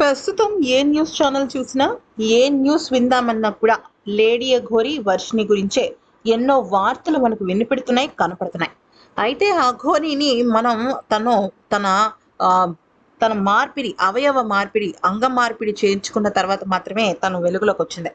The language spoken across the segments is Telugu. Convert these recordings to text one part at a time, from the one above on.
ప్రస్తుతం ఏ న్యూస్ ఛానల్ చూసినా ఏ న్యూస్ విందామన్నా కూడా లేడీ అఘోరి వర్షిని గురించే ఎన్నో వార్తలు మనకు వినిపెడుతున్నాయి కనపడుతున్నాయి. అయితే ఆ అఘోరిని మనం తను తన ఆ, తన మార్పిడి అవయవ మార్పిడి అంగ మార్పిడి చేయించుకున్న తర్వాత మాత్రమే తను వెలుగులోకి వచ్చింది.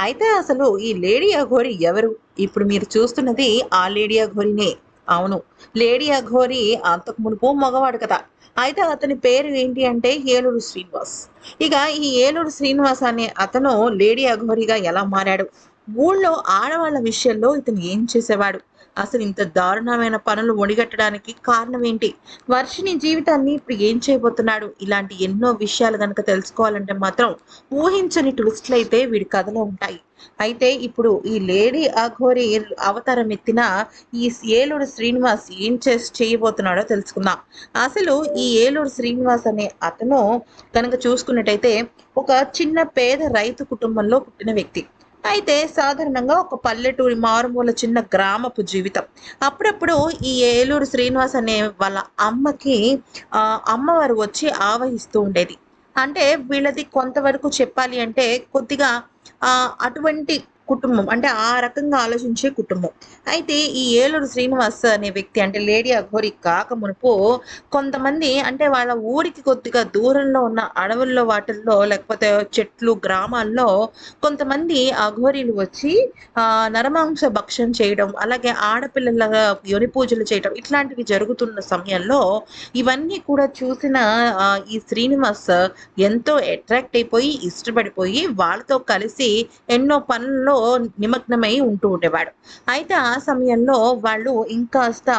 అయితే అసలు ఈ లేడీ అఘోరి ఎవరు? ఇప్పుడు మీరు చూస్తున్నది ఆ లేడీ అఘోరినే అవును. లేడీ అఘోరి అంతకు మునుపు మగవాడు కదా. అయితే అతని పేరు ఏంటి అంటే ఏలూరు శ్రీనివాస్. ఇక ఈ ఏలూరు శ్రీనివాస్ అనే అతను లేడీ అఘోరిగా ఎలా మారాడు? ఊళ్ళో ఆడవాళ్ళ విషయంలో ఇతను ఏం చేసేవాడు? అసలు ఇంత దారుణమైన పనులు ఒడిగట్టడానికి కారణం ఏంటి? వర్షిని జీవితాన్ని ఇప్పుడు ఏం చేయబోతున్నాడు? ఇలాంటి ఎన్నో విషయాలు కనుక తెలుసుకోవాలంటే మాత్రం ఊహించని ట్విస్ట్లు అయితే వీడి కథలో ఉంటాయి. అయితే ఇప్పుడు ఈ లేడీ అఘోరి అవతారం ఎత్తిన ఈ ఏలూరు శ్రీనివాస్ ఏం చేసి చేయబోతున్నాడో తెలుసుకుందాం. అసలు ఈ ఏలూరు శ్రీనివాస్ అనే అతను కనుక చూసుకున్నట్టయితే ఒక చిన్న పేద రైతు కుటుంబంలో పుట్టిన వ్యక్తి. అయితే సాధారణంగా ఒక పల్లెటూరి మారుమూల చిన్న గ్రామపు జీవితం. అప్పుడప్పుడు ఈ ఏలూరు శ్రీనివాస్ అనే వాళ్ళ అమ్మకి ఆ, అమ్మవారు వచ్చి ఆవహిస్తూ ఉండేది. అంటే వీళ్ళది కొంతవరకు చెప్పాలి అంటే కొద్దిగా ఆ, అటువంటి కుటుంబం అంటే ఆ రకంగా ఆలోచించే కుటుంబం. అయితే ఈ ఏలూరు శ్రీనివాస్ అనే వ్యక్తి అంటే లేడీ అఘోరి కాక మునుపు కొంతమంది అంటే వాళ్ళ ఊరికి కొద్దిగా దూరంలో ఉన్న అడవుల్లో వాటిల్లో లేకపోతే చెట్లు గ్రామాల్లో కొంతమంది అఘోరీలు వచ్చి ఆ నరమాంస భక్షం చేయడం అలాగే ఆడపిల్లల యొని పూజలు చేయడం ఇట్లాంటివి జరుగుతున్న సమయంలో ఇవన్నీ కూడా చూసిన ఈ శ్రీనివాస్ ఎంతో అట్రాక్ట్ అయిపోయి ఇష్టపడిపోయి వాళ్ళతో కలిసి ఎన్నో పనుల్లో నిమగ్నమై ఉంటూ ఉండేవాడు. అయితే ఆ సమయంలో వాళ్ళు ఇంకాస్త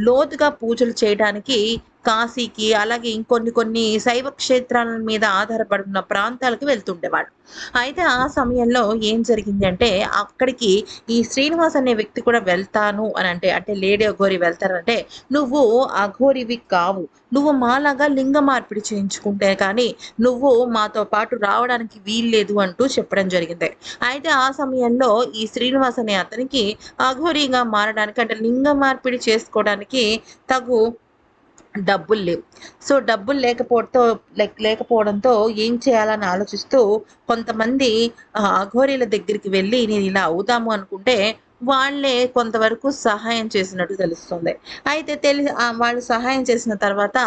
లోతుగా పూజలు చేయడానికి కాశీకి అలాగే ఇంకొన్ని కొన్ని శైవ క్షేత్రాల మీద ఆధారపడి ఉన్న ప్రాంతాలకు వెళ్తుండేవాడు. అయితే ఆ సమయంలో ఏం జరిగింది అంటే అక్కడికి ఈ శ్రీనివాస్ అనే వ్యక్తి కూడా వెళ్తాను అని అంటే అంటే లేడీ అఘోరి వెళ్తారంటే నువ్వు అఘోరివి కావు. నువ్వు మాలాగా లింగ మార్పిడి చేయించుకుంటే కానీ నువ్వు మాతో పాటు రావడానికి వీల్లేదు అంటూ చెప్పడం జరిగింది. అయితే ఆ సమయంలో ఈ శ్రీనివాస్ అనే అతనికి అఘోరిగా మారడానికి అంటే లింగ మార్పిడి చేసుకోవడానికి తగు డబ్బులు లేవు. సో డబ్బులు లేకపోవడంతో లైక్ లేకపోవడంతో ఏం చేయాలని ఆలోచిస్తూ కొంతమంది ఆ, అఘోరీల దగ్గరికి వెళ్ళి నేను ఇలా అవుదాము అనుకుంటే వాళ్ళే కొంతవరకు సహాయం చేసినట్టు తెలుస్తుంది. అయితే తెలి వాళ్ళు సహాయం చేసిన తర్వాత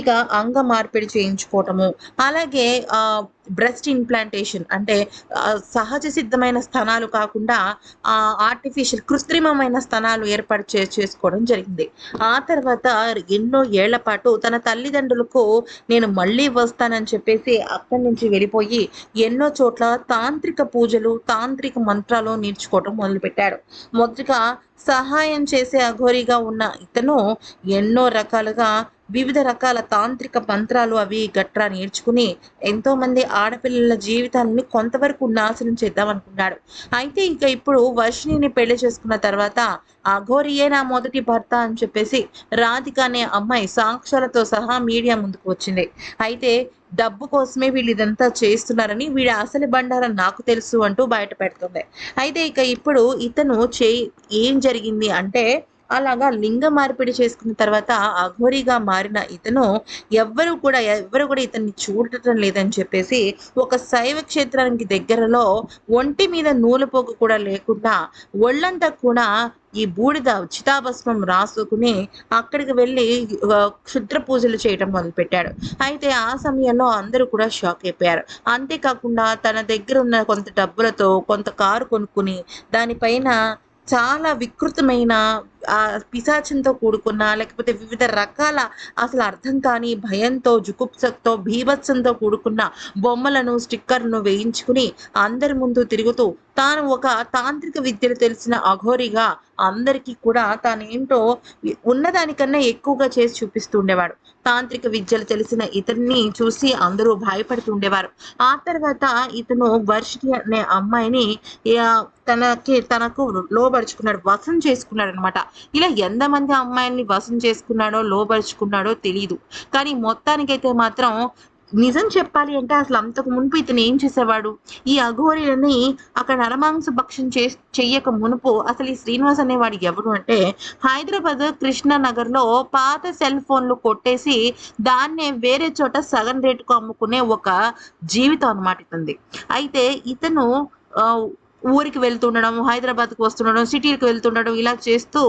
ఇక అంగ మార్పిడి చేయించుకోవటము అలాగే బ్రెస్ట్ ఇంప్లాంటేషన్ అంటే సహజ సిద్ధమైన స్థనాలు కాకుండా ఆర్టిఫిషియల్ కృత్రిమమైన స్థనాలు ఏర్పాటు చే చేసుకోవడం జరిగింది. ఆ తర్వాత ఎన్నో ఏళ్ళ పాటు తన తల్లిదండ్రులకు నేను మళ్ళీ వస్తానని చెప్పేసి అక్కడి నుంచి వెళ్ళిపోయి ఎన్నో చోట్ల తాంత్రిక పూజలు తాంత్రిక మంత్రాలు నేర్చుకోవడం మొదలుపెట్టాడు. మొదటగా సహాయం చేసే అఘోరిగా ఉన్న ఇతను ఎన్నో రకాలుగా వివిధ రకాల తాంత్రిక మంత్రాలు అవి గట్రా నేర్చుకుని ఎంతో మంది ఆడపిల్లల జీవితాలని కొంతవరకు నాశనం చేద్దాం అనుకున్నాడు. అయితే ఇక ఇప్పుడు వర్షిణిని పెళ్ళి చేసుకున్న తర్వాత అఘోరియే నా మొదటి భర్త అని చెప్పేసి రాధిక అనే అమ్మాయి సాక్ష్యాలతో సహా మీడియా ముందుకు వచ్చింది. అయితే డబ్బు కోసమే వీళ్ళు ఇదంతా చేస్తున్నారని వీడి అసలు బండారం నాకు తెలుసు అంటూ బయట పెడుతుంది. అయితే ఇక ఇప్పుడు ఇతను చే ఏం జరిగింది అంటే అలాగా లింగ మార్పిడి చేసుకున్న తర్వాత అఘోరిగా మారిన ఇతను ఎవ్వరు కూడా ఎవ్వరు కూడా ఇతన్ని చూడటం లేదని చెప్పేసి ఒక శైవ క్షేత్రానికి దగ్గరలో ఒంటి మీద నూలుపోగు కూడా లేకుండా ఒళ్ళంతా కూడా ఈ బూడిద చితాభస్మం రాసుకుని అక్కడికి వెళ్ళి క్షుద్ర పూజలు చేయడం మొదలుపెట్టాడు. అయితే ఆ సమయంలో అందరూ కూడా షాక్ అయిపోయారు. అంతేకాకుండా తన దగ్గర ఉన్న కొంత డబ్బులతో కొంత కారు కొనుక్కుని దానిపైన చాలా వికృతమైన పిశాచంతో కూడుకున్న లేకపోతే వివిధ రకాల అసలు అర్థం కాని భయంతో జుగుప్సతో భీభత్సంతో కూడుకున్న బొమ్మలను స్టిక్కర్ను వేయించుకుని అందరి ముందు తిరుగుతూ తాను ఒక తాంత్రిక విద్యలు తెలిసిన అఘోరిగా అందరికీ కూడా తానేంటో ఉన్నదానికన్నా ఎక్కువగా చేసి చూపిస్తూ ఉండేవాడు. తాంత్రిక విద్యలు తెలిసిన ఇతన్ని చూసి అందరూ భయపడుతుండేవారు ఆ తర్వాత ఇతను వర్షిణి అనే అమ్మాయిని తనకి తనకు లోబరుచుకున్నాడు వసం చేసుకున్నాడు అనమాట ఇలా ఎంతమంది అమ్మాయిల్ని వసం చేసుకున్నాడో లోపరుచుకున్నాడో తెలియదు కానీ మొత్తానికైతే మాత్రం నిజం చెప్పాలి అంటే అసలు అంతకు మునుపు ఇతను ఏం చేసేవాడు? ఈ అఘోరిని అక్కడ నరమాంస భక్షం చే చెయ్యక మునుపు అసలు ఈ శ్రీనివాస్ అనేవాడు ఎవరు అంటే హైదరాబాద్ కృష్ణానగర్లో పాత సెల్ ఫోన్లు కొట్టేసి దాన్నే వేరే చోట సగం రేటుకు అమ్ముకునే ఒక జీవితం అనమాట ఇతంది అయితే ఇతను ఊరికి వెళ్తుండడం హైదరాబాద్కి వస్తుండడం సిటీకి వెళ్తుండడం ఇలా చేస్తూ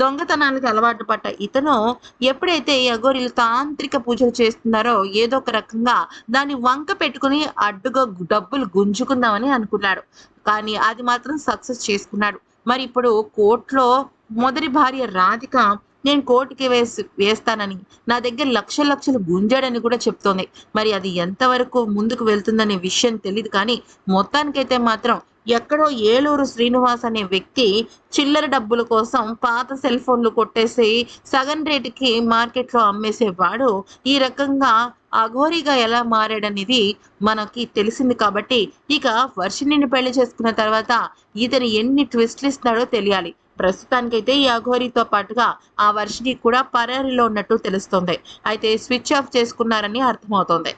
దొంగతనానికి అలవాటు పడ్డ ఇతను ఎప్పుడైతే ఈ అఘోరీలు తాంత్రిక పూజలు చేస్తున్నారో ఏదో ఒక రకంగా దాన్ని వంక పెట్టుకుని అడ్డుగా డబ్బులు గుంజుకుందామని అనుకున్నాడు. కానీ అది మాత్రం సక్సెస్ చేసుకున్నాడు. మరి ఇప్పుడు కోర్టులో మొదటి భార్య రాధిక నేను కోర్టుకి వేసి వేస్తానని నా దగ్గర లక్ష లక్షలు గుంజాడని కూడా చెప్తోంది. మరి అది ఎంతవరకు ముందుకు వెళ్తుందనే విషయం తెలియదు కానీ మొత్తానికైతే మాత్రం ఎక్కడో ఏలూరు శ్రీనివాస్ అనే వ్యక్తి చిల్లర డబ్బుల కోసం పాత సెల్ ఫోన్లు కొట్టేసి సగం రేటుకి మార్కెట్లో అమ్మేసేవాడు. ఈ రకంగా అఘోరిగా ఎలా మారాడనేది మనకి తెలిసింది కాబట్టి ఇక వర్షిణిని పెళ్ళి చేసుకున్న తర్వాత ఇతను ఎన్ని ట్విస్ట్లు ఇస్తాడో తెలియాలి. ప్రస్తుతానికైతే ఈ అఘోరితో పాటుగా ఆ వర్షిణి కూడా పరారీలో ఉన్నట్టు తెలుస్తోంది. అయితే స్విచ్ ఆఫ్ చేసుకున్నారని అర్థమవుతోంది.